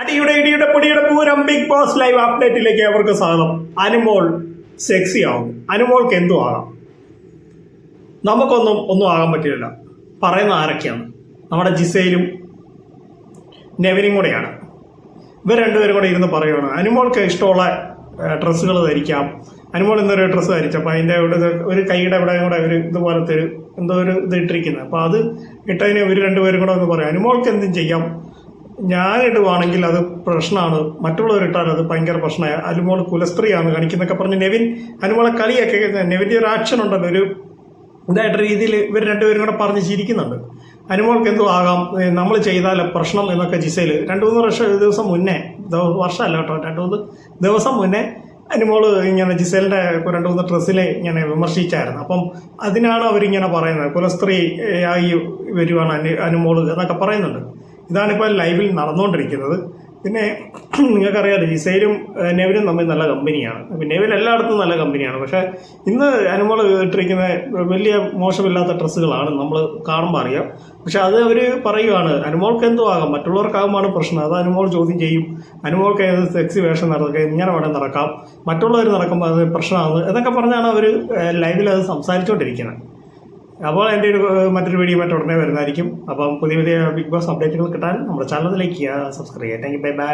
അടിയുടെ ഇടിയുടെ പൊടിയുടെ പൂരം ബിഗ് ബോസ് ലൈവ് അപ്ഡേറ്റിലേക്ക് അവർക്ക് സ്വാഗതം. അനുമോൾ സെക്സി ആവും. അനുമോൾക്ക് എന്തു ആകാം? നമുക്കൊന്നും ഒന്നും ആകാൻ പറ്റില്ല പറയുന്ന ആരൊക്കെയാണ്? നമ്മുടെ ജിസയിലും നെവിനും കൂടെയാണ്. ഇവർ രണ്ടുപേരും കൂടെ ഇരുന്ന് പറയുകയാണ് അനുമോൾക്ക് ഇഷ്ടമുള്ള ഡ്രസ്സുകൾ ധരിക്കാം. അനുമോൾ ഇന്നൊരു ഡ്രസ്സ് ധരിച്ചപ്പോൾ അതിന്റെ ഇത് ഒരു കൈയുടെ ഇവിടെ കൂടെ ഒരു ഇതുപോലത്തെ ഒരു എന്തോ ഒരു ഇത് ഇട്ടിരിക്കുന്നത്. അപ്പോൾ അത് ഇട്ടതിന് ഇവർ രണ്ടുപേരും കൂടെ ഒന്ന് പറയാം അനുമോൾക്ക് എന്തും ചെയ്യാം? ഞാൻ ഇടുവാണെങ്കിൽ അത് പ്രശ്നമാണ്. മറ്റുള്ളവരിട്ടാൽ അത് ഭയങ്കര പ്രശ്നമായി. അനുമോൾ കുലസ്ത്രീയാണ് കാണിക്കുന്നൊക്കെ പറഞ്ഞ് നെവിൻ അനുമോളെ കളിയൊക്കെ നെവിന്റെ ഒരു ആക്ഷൻ ഉണ്ടല്ലോ. ഒരു ഇതായിട്ട് രീതിയിൽ ഇവർ രണ്ടുപേരും കൂടെ പറഞ്ഞ് ചിരിക്കുന്നുണ്ട്. അനുമോൾക്ക് എന്തോ ആകാം നമ്മൾ ചെയ്താൽ പ്രശ്നം എന്നൊക്കെ ജിസയിൽ രണ്ട് മൂന്ന് വർഷം ദിവസം മുന്നേ വർഷമല്ല കേട്ടോ രണ്ട് മൂന്ന് ദിവസം മുന്നേ അനുമോൾ ഇങ്ങനെ ജിസേലിന്റെ രണ്ട് മൂന്ന് ഡ്രസ്സിലെ ഇങ്ങനെ വിമർശിച്ചായിരുന്നു. അപ്പം അതിനാണ് അവരിങ്ങനെ പറയുന്നത്. കുലസ്ത്രീ ആയി വരുവാണ് അനു അനുമോൾ എന്നൊക്കെ പറയുന്നുണ്ട്. ഇതാണിപ്പോൾ ലൈവിൽ നടന്നുകൊണ്ടിരിക്കുന്നത് പിന്നെ നിങ്ങൾക്കറിയാം റീസെയിലും നെവിലും തമ്മിൽ നല്ല കമ്പനിയാണ് നെവിൻ എല്ലായിടത്തും നല്ല കമ്പനിയാണ് പക്ഷേ ഇന്ന് അനുമോൾ ഇട്ടിരിക്കുന്ന വലിയ മോശമില്ലാത്ത ഡ്രസ്സുകളാണ് നമ്മൾ കാണുമ്പോൾ അറിയാം. പക്ഷെ അത് അവർ പറയുവാണ് അനുമോൾക്ക് എന്തോ ആകാം മറ്റുള്ളവർക്കാകുമ്പോൾ പ്രശ്നം. അത് അനുമോൾ ചോദ്യം ചെയ്യും. അനുമോൾക്ക് ഏത് സെക്സി വേഷം നടക്കുക ഇങ്ങനെ വേണം നടക്കാം മറ്റുള്ളവർ നടക്കുമ്പോൾ അത് പ്രശ്നമാകുന്നത് എന്നൊക്കെ പറഞ്ഞാണ് അവർ ലൈവിൽ അത് സംസാരിച്ചുകൊണ്ടിരിക്കുന്നത് അപ്പോൾ എന്റെ ഒരു മറ്റൊരു വീഡിയോ മറ്റു ഉടനെ വരുന്നതായിരിക്കും. അപ്പം പുതിയ പുതിയ ബിഗ് ബോസ് അപ്ഡേറ്റുകൾ കിട്ടാൻ നമ്മുടെ ചാനൽ ലൈക്ക് ചെയ്യുക സബ്സ്ക്രൈബ് ചെയ്യുക. Thank you bye bye